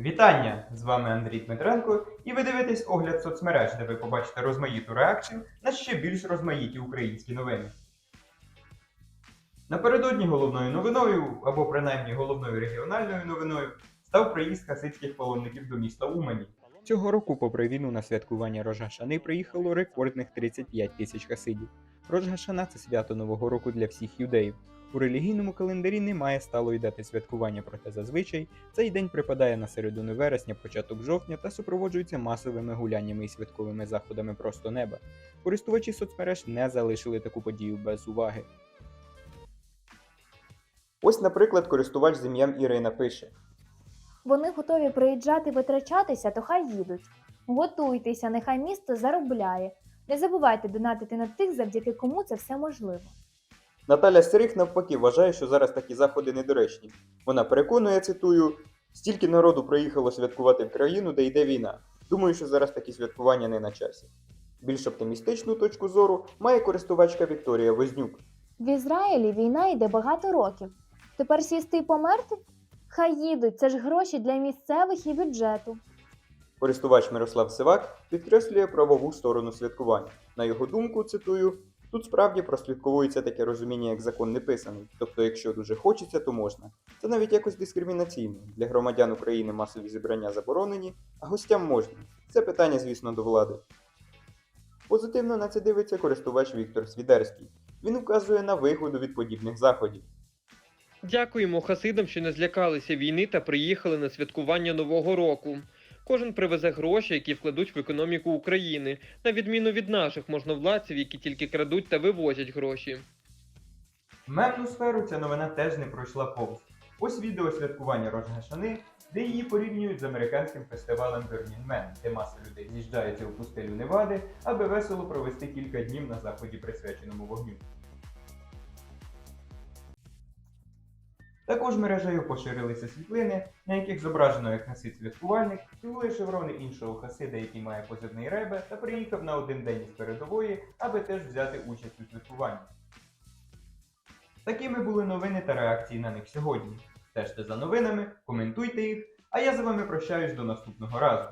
Вітання! З вами Андрій Дмитренко, і ви дивитесь огляд соцмереж, де ви побачите розмаїту реакцію на ще більш розмаїті українські новини. Напередодні головною новиною, або принаймні головною регіональною новиною, став приїзд хасидських паломників до міста Умані. Цього року, попри війну на святкування Рожгашани, приїхало рекордних 35 тисяч хасидів. Рожгашана це свято Нового року для всіх юдеїв. У релігійному календарі немає сталої дати святкування, проте зазвичай цей день припадає на середину вересня, початок жовтня та супроводжується масовими гуляннями і святковими заходами просто неба. Користувачі соцмереж не залишили таку подію без уваги. Ось, наприклад, користувач з ім'ям Ірина пише: Вони готові приїжджати витрачатися, то хай їдуть. Готуйтеся, нехай місто заробляє. Не забувайте донатити на тих, завдяки кому це все можливо. Наталя Сирих навпаки вважає, що зараз такі заходи недоречні. Вона переконує, цитую, стільки народу приїхало святкувати в країну, де йде війна. Думаю, що зараз такі святкування не на часі. Більш оптимістичну точку зору має користувачка Вікторія Вознюк. В Ізраїлі війна йде багато років. Тепер сісти і померти? Хай їдуть, це ж гроші для місцевих і бюджету. Користувач Мирослав Сивак підкреслює правову сторону святкування. На його думку, цитую, тут справді прослідковується таке розуміння, як закон не писаний. Тобто, якщо дуже хочеться, то можна. Це навіть якось дискримінаційно. Для громадян України масові зібрання заборонені, а гостям можна. Це питання, звісно, до влади. Позитивно на це дивиться користувач Віктор Свідерський. Він вказує на вигоду від подібних заходів. Дякуємо хасидам, що не злякалися війни та приїхали на святкування Нового року. Кожен привезе гроші, які вкладуть в економіку України, на відміну від наших можновладців, які тільки крадуть та вивозять гроші. Мемну сферу ця новина теж не пройшла повз. Ось відео святкування Рожгашани, де її порівнюють з американським фестивалем Burning Man, де маса людей з'їжджається у пустелю Невади, аби весело провести кілька днів на заході, присвяченому вогню. Також мережею поширилися світлини, на яких зображено як хасид святкувальник, цілує шеврони іншого хасида, який має позивний ребе, та приїхав на один день із передової, аби теж взяти участь у святкуванні. Такими були новини та реакції на них сьогодні. Стежте за новинами, коментуйте їх, а я з вами прощаюсь до наступного разу.